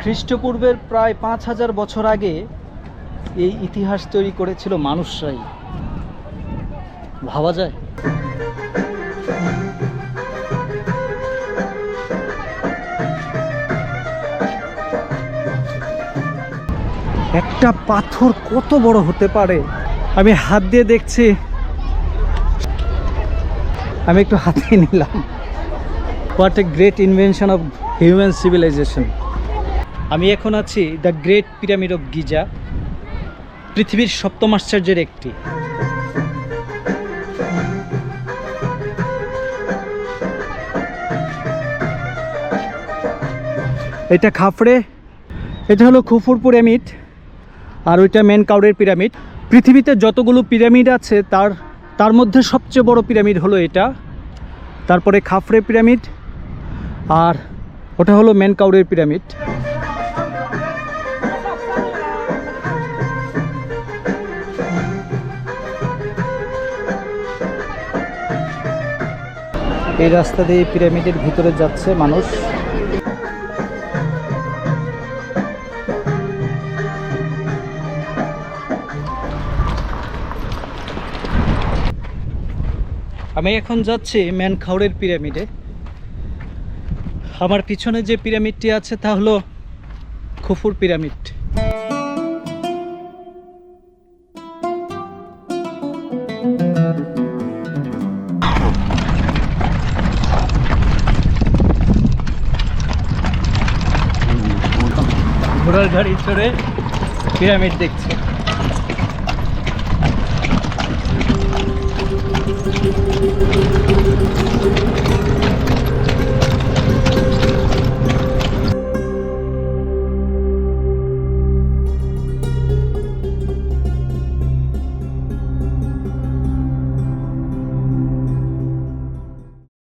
খ্রিস্টপূর্বের প্রায় পাঁচ হাজার বছর আগে এই ইতিহাস তৈরি করেছিল মানুষরাই। ভাবা যায়? একটা পাথর কত বড় হতে পারে? আমি হাত দিয়ে দেখছি। আমি একটু হাতে নিলাম। What a great invention of human civilization আমি এখন আছি the great pyramid of Giza, পৃথিবীর সপ্তম আশ্চর্যের একটি। এটা খাফড়ে এটা হলো খুফুর পিরামিড, আর ওইটা মেন কাউরের পিরামিড। পৃথিবীতে যতগুলো পিরামিড আছে, তার তার মধ্যে সবচেয়ে বড় পিরামিড হলো এটা, তারপরে খাফরে পিরামিড, আর ওটা হলো মেন কাউরের পিরামিড। এই রাস্তা দিয়ে পিরামিডের ভিতরে যাচ্ছে মানুষ। আমি এখন যাচ্ছি ম্যানখাউরের পিরামিডে। আমার পিছনে যে পিরামিডটি আছে তা হলো খুফুর পিরামিড। ঘোড়ার গাড়ি চড়ে পিরামিড দেখছে।